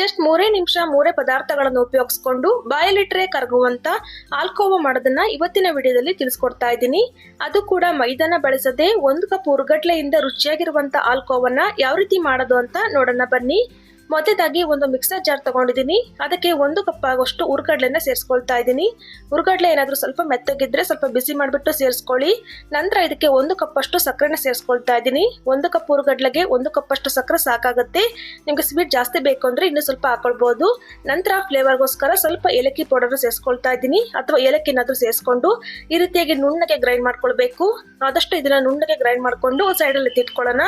Just ಮೂರೇ ನಿಮಿಷ, ಮೂರೇ ಪದಾರ್ಥಗಳನ್ನು ಉಪಯೋಗಿಸ್ಕೊಂಡು ಬಾಯಲಿಟ್ರೆ ಕರಗುವಂತ ಆಲ್ಕೋವ ಮಾಡೋದನ್ನ ಇವತ್ತಿನ ವಿಡಿಯೋದಲ್ಲಿ ತಿಳಿಸ್ಕೊಡ್ತಾ ಇದ್ದೀನಿ. ಅದು ಕೂಡ ಮೈದಾನ ಬಳಸದೆ ಒಂದು ಕಪ್ ಉರುಗಡ್ಲೆಯಿಂದ ರುಚಿಯಾಗಿರುವಂತ ಆಲ್ಕೋವನ್ನ ಯಾವ ರೀತಿ ಮಾಡೋದು ಅಂತ ನೋಡೋಣ ಬನ್ನಿ. ಮೊದಲೇದಾಗಿ ಒಂದು ಮಿಕ್ಸರ್ ಜಾರ್ ತಗೊಂಡಿದ್ದೀನಿ. ಅದಕ್ಕೆ ಒಂದು ಕಪ್ ಆಗೋಷ್ಟು ಹುರ್ಗಡ್ಲೆನ ಸೇರಿಸ್ಕೊಳ್ತಾ ಇದ್ದೀನಿ. ಉರ್ಗಡ್ಲೆ ಏನಾದರೂ ಸ್ವಲ್ಪ ಮೆತ್ತಗಿದ್ರೆ ಸ್ವಲ್ಪ ಬಿಸಿ ಮಾಡಿಬಿಟ್ಟು ಸೇರಿಸ್ಕೊಳ್ಳಿ. ನಂತರ ಇದಕ್ಕೆ ಒಂದು ಕಪ್ ಅಷ್ಟು ಸಕ್ಕರೆನ ಸೇರಿಸ್ಕೊಳ್ತಾ ಇದ್ದೀನಿ. ಒಂದು ಕಪ್ ಉರ್ಗಡ್ಲೆಗೆ ಒಂದು ಕಪ್ ಅಷ್ಟು ಸಕ್ಕರೆ ಸಾಕಾಗುತ್ತೆ. ನಿಮಗೆ ಸ್ವೀಟ್ ಜಾಸ್ತಿ ಬೇಕು ಅಂದರೆ ಇನ್ನೂ ಸ್ವಲ್ಪ ಹಾಕೊಳ್ಬೋದು. ನಂತರ ಫ್ಲೇವರ್ಗೋಸ್ಕರ ಸ್ವಲ್ಪ ಏಲಕ್ಕಿ ಪೌಡರ್ ಸೇರಿಸ್ಕೊಳ್ತಾ ಇದ್ದೀನಿ. ಅಥವಾ ಏಲಕ್ಕಿನಾದರೂ ಸೇರಿಸ್ಕೊಂಡು ಈ ರೀತಿಯಾಗಿ ನುಣ್ಣಗೆ ಗ್ರೈಂಡ್ ಮಾಡ್ಕೊಳ್ಬೇಕು. ಆದಷ್ಟು ಇದನ್ನ ನುಣ್ಣಗೆ ಗ್ರೈಂಡ್ ಮಾಡಿಕೊಂಡು ಸೈಡಲ್ಲಿ ಎತ್ತಿಟ್ಕೊಳ್ಳೋಣ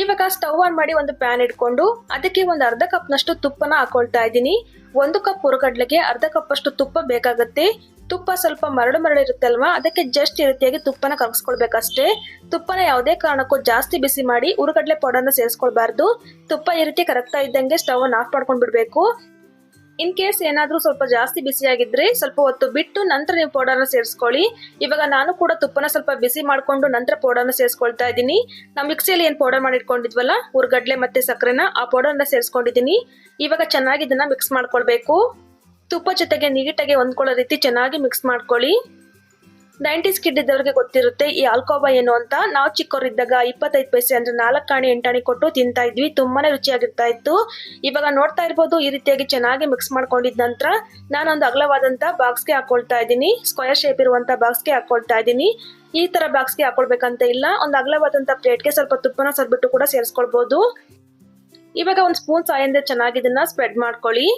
ಇವಾಗ ಸ್ಟವ್ ಆನ್ ಮಾಡಿ ಒಂದು ಪ್ಯಾನ್ ಇಟ್ಕೊಂಡು ಅದಕ್ಕೆ ಒಂದು ಅರ್ಧ ಕಪ್ನಷ್ಟು ತುಪ್ಪನ ಹಾಕೊಳ್ತಾ ಇದ್ದೀನಿ. ಒಂದು ಕಪ್ ಹುರುಗಡ್ಲೆಗೆ ಅರ್ಧ ಕಪ್ ಅಷ್ಟು ತುಪ್ಪ ಬೇಕಾಗುತ್ತೆ. ತುಪ್ಪ ಸ್ವಲ್ಪ ಮರಳು ಮರಳು ಇರುತ್ತೆ ಅಲ್ವಾ ಅದಕ್ಕೆ ಜಸ್ಟ್ ಈ ರೀತಿಯಾಗಿ ತುಪ್ಪನ ಕರಗಿಸ್ಕೊಳ್ಬೇಕಷ್ಟೇ. ತುಪ್ಪನ ಯಾವುದೇ ಕಾರಣಕ್ಕೂ ಜಾಸ್ತಿ ಬಿಸಿ ಮಾಡಿ ಉರುಗಡ್ಲೆ ಪೌಡರ್ನ ಸೇರಿಸ್ಕೊಳ್ಬಾರ್ದು. ತುಪ್ಪ ಈ ರೀತಿ ಕರಗ್ತಾ ಇದ್ದಂಗೆ ಸ್ಟವ್ ಆಫ್ ಮಾಡ್ಕೊಂಡು ಬಿಡಬೇಕು ಇನ್ ಕೇಸ್ ಏನಾದರೂ ಸ್ವಲ್ಪ ಜಾಸ್ತಿ ಬಿಸಿಯಾಗಿದ್ರೆ ಸ್ವಲ್ಪ ಹೊತ್ತು ಬಿಟ್ಟು ನಂತರ ನೀವು ಪೌಡರ್ನ ಸೇರಿಸ್ಕೊಳ್ಳಿ. ಇವಾಗ ನಾನು ಕೂಡ ತುಪ್ಪನ ಸ್ವಲ್ಪ ಬಿಸಿ ಮಾಡಿಕೊಂಡು ನಂತರ ಪೌಡರ್ನ ಸೇರಿಸ್ಕೊಳ್ತಾ ಇದ್ದೀನಿ. ನಾವು ಮಿಕ್ಸಿಯಲ್ಲಿ ಏನು ಪೌಡರ್ ಮಾಡಿ ಇಟ್ಕೊಂಡಿದ್ವಲ್ಲ ಉರ್ಗಡ್ಲೆ ಮತ್ತೆ ಸಕ್ಕರೆನ ಆ ಪೌಡರ್ನ ಸೇರಿಸ್ಕೊಂಡಿದ್ದೀನಿ. ಇವಾಗ ಚೆನ್ನಾಗಿ ಇದನ್ನ ಮಿಕ್ಸ್ ಮಾಡ್ಕೊಳ್ಬೇಕು. ತುಪ್ಪ ಜೊತೆಗೆ ನೀಟಾಗಿ ಹೊಂದ್ಕೊಳ್ಳೋ ರೀತಿ ಚೆನ್ನಾಗಿ ಮಿಕ್ಸ್ ಮಾಡ್ಕೊಳ್ಳಿ. ನೈಂಟೀಸ್ ಕಿಡ್ ಇದ್ದವ್ರಿಗೆ ಗೊತ್ತಿರುತ್ತೆ ಈ ಆಲ್ಕೋಬಾ ಏನು ಅಂತ. ನಾವು ಚಿಕ್ಕವರಿದ್ದಾಗ ಇಪ್ಪತ್ತೈದು ಪೈಸೆ ಅಂದ್ರೆ ನಾಲ್ಕು ಕಾಣಿ ಎಂಟಾಣಿ ಕೊಟ್ಟು ತಿಂತಾ ಇದ್ವಿ. ತುಂಬಾನೇ ರುಚಿಯಾಗಿರ್ತಾ ಇತ್ತು. ಇವಾಗ ನೋಡ್ತಾ ಇರ್ಬೋದು ಈ ರೀತಿಯಾಗಿ ಚೆನ್ನಾಗಿ ಮಿಕ್ಸ್ ಮಾಡ್ಕೊಂಡಿದ ನಂತರ ನಾನೊಂದು ಅಗಲವಾದಂತ ಬಾಕ್ಸ್ಗೆ ಹಾಕೊಳ್ತಾ ಇದ್ದೀನಿ. ಸ್ಕ್ವೇರ್ ಶೇಪ್ ಇರುವಂತ ಬಾಕ್ಸ್ಗೆ ಹಾಕೊಳ್ತಾ ಇದ್ದೀನಿ. ಈ ತರ ಬಾಕ್ಸ್ಗೆ ಹಾಕೊಳ್ಬೇಕಂತ ಇಲ್ಲ. ಒಂದು ಅಗಲವಾದಂತ ಪ್ಲೇಟ್ಗೆ ಸ್ವಲ್ಪ ತುಪ್ಪನ ಸರ್ಬಿಟ್ಟು ಕೂಡ ಸೇರಿಸ್ಕೊಳ್ಬಹುದು ಇವಾಗ ಒಂದು ಸ್ಪೂನ್ ಸಾಯಿಂದ ಚೆನ್ನಾಗಿ ಇದನ್ನ ಸ್ಪ್ರೆಡ್ ಮಾಡ್ಕೊಳ್ಳಿ.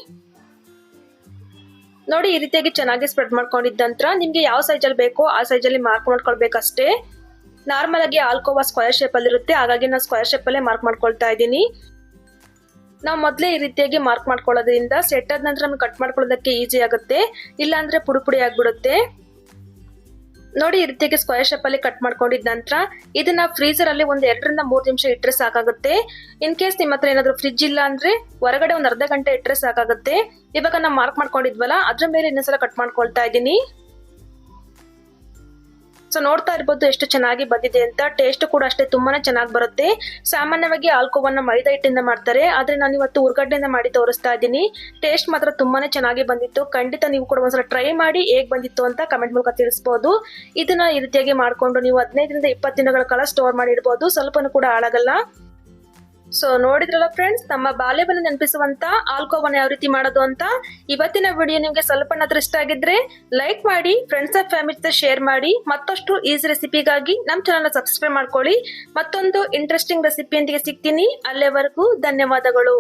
ನೋಡಿ, ಈ ರೀತಿಯಾಗಿ ಚೆನ್ನಾಗಿ ಸ್ಪ್ರೆಡ್ ಮಾಡ್ಕೊಂಡಿದ್ದ ನಂತರ ನಿಮ್ಗೆ ಯಾವ ಸೈಜಲ್ಲಿ ಬೇಕೋ ಆ ಸೈಜಲ್ಲಿ ಮಾರ್ಕ್ ಮಾಡ್ಕೊಳ್ಬೇಕಷ್ಟೇ. ನಾರ್ಮಲ್ ಆಗಿ ಆಲ್ಕೋವಾ ಸ್ಕ್ವೇರ್ ಅಲ್ಲಿ ಇರುತ್ತೆ. ಹಾಗಾಗಿ ನಾನು ಸ್ಕ್ವೇರ್ ಅಲ್ಲೇ ಮಾರ್ಕ್ ಮಾಡ್ಕೊಳ್ತಾ ಇದ್ದೀನಿ. ನಾವು ಮೊದಲೇ ಈ ರೀತಿಯಾಗಿ ಮಾರ್ಕ್ ಮಾಡ್ಕೊಳ್ಳೋದ್ರಿಂದ ಸೆಟ್ ಆದ ನಂತರ ನಮ್ಗೆ ಕಟ್ ಮಾಡ್ಕೊಳ್ಳೋದಕ್ಕೆ ಈಸಿ ಆಗುತ್ತೆ. ಇಲ್ಲಾಂದ್ರೆ ಪುಡಿ ಪುಡಿ ಆಗ್ಬಿಡುತ್ತೆ. ನೋಡಿ, ಈ ರೀತಿಯಾಗಿ ಸ್ಕ್ವೇರ್ ಶೇಪ್ ಅಲ್ಲಿ ಕಟ್ ಮಾಡ್ಕೊಂಡಿದ ನಂತರ ಇದನ್ನ ಫ್ರೀಸರ್ ಅಲ್ಲಿ ಒಂದ್ ಎರಡರಿಂದ ಮೂರು ನಿಮಿಷ ಇಟ್ಟರೆ ಸಾಕಾಗುತ್ತೆ. ಇನ್ ಕೇಸ್ ನಿಮ್ಮ ಹತ್ರ ಏನಾದ್ರು ಫ್ರಿಜ್ ಇಲ್ಲ ಅಂದ್ರೆ ಹೊರಗಡೆ ಒಂದ್ ಅರ್ಧ ಗಂಟೆ ಇಟ್ಟರೆ ಸಾಕಾಗುತ್ತೆ. ಇವಾಗ ನಾವು ಮಾರ್ಕ್ ಮಾಡ್ಕೊಂಡಿದ್ವಲ್ಲ, ಅದ್ರ ಮೇಲೆ ಇನ್ನೊಂದ್ಸಲ ಕಟ್ ಮಾಡ್ಕೊಳ್ತಾ ಇದ್ದೀನಿ. ಸೊ ನೋಡ್ತಾ ಇರ್ಬೋದು ಎಷ್ಟು ಚೆನ್ನಾಗಿ ಬಂದಿದೆ ಅಂತ. ಟೇಸ್ಟ್ ಕೂಡ ಅಷ್ಟೇ ತುಂಬಾನೇ ಚೆನ್ನಾಗಿ ಬರುತ್ತೆ. ಸಾಮಾನ್ಯವಾಗಿ ಆಲ್ಕೋವನ್ನ ಮೈದಾ ಹಿಟ್ಟಿಂದ ಮಾಡ್ತಾರೆ. ಆದ್ರೆ ನಾನು ಇವತ್ತು ಉರ್ಗಡ್ಡೆಯಿಂದ ಮಾಡಿ ತೋರಿಸ್ತಾ ಇದ್ದೀನಿ. ಟೇಸ್ಟ್ ಮಾತ್ರ ತುಂಬಾನೇ ಚೆನ್ನಾಗಿ ಬಂದಿತ್ತು. ಖಂಡಿತ ನೀವು ಕೂಡ ಒಂದ್ಸಲ ಟ್ರೈ ಮಾಡಿ ಹೇಗ್ ಬಂದಿತ್ತು ಅಂತ ಕಮೆಂಟ್ ಮೂಲಕ ತಿಳಿಸ್ಬೋದು. ಇದನ್ನ ಈ ರೀತಿಯಾಗಿ ಮಾಡ್ಕೊಂಡು ನೀವು ಹದಿನೈದರಿಂದ ಇಪ್ಪತ್ತು ದಿನಗಳ ಕಾಲ ಸ್ಟೋರ್ ಮಾಡಿ ಇಡ್ಬೋದು ಸ್ವಲ್ಪನೂ ಕೂಡ ಹಾಳಾಗಲ್ಲ. ಸೊ ನೋಡಿದ್ರಲ್ಲ ಫ್ರೆಂಡ್ಸ್ ನಮ್ಮ ಬಾಲ್ಯವನ್ನು ನೆನಪಿಸುವಂತ, ಆಲ್ಕೋವನ್ನು ಯಾವ ರೀತಿ ಮಾಡೋದು ಅಂತ ಇವತ್ತಿನ ವಿಡಿಯೋ ನಿಮಗೆ ಸ್ವಲ್ಪನಾದ್ರೂ ಇಷ್ಟ ಆಗಿದ್ರೆ ಲೈಕ್ ಮಾಡಿ ಫ್ರೆಂಡ್ಸ್ ಆಫ್ ಫ್ಯಾಮಿಲಿ ಜೊತೆ ಶೇರ್ ಮಾಡಿ, ಮತ್ತಷ್ಟು ಈಸಿ ರೆಸಿಪಿಗಾಗಿ ನಮ್ಮ ಚಾನಲ್ ಸಬ್ಸ್ಕ್ರೈಬ್ ಮಾಡ್ಕೊಳ್ಳಿ. ಮತ್ತೊಂದು ಇಂಟ್ರೆಸ್ಟಿಂಗ್ ರೆಸಿಪಿಯೊಂದಿಗೆ ಸಿಗ್ತೀನಿ. ಅಲ್ಲೇವರೆಗೂ ಧನ್ಯವಾದಗಳು.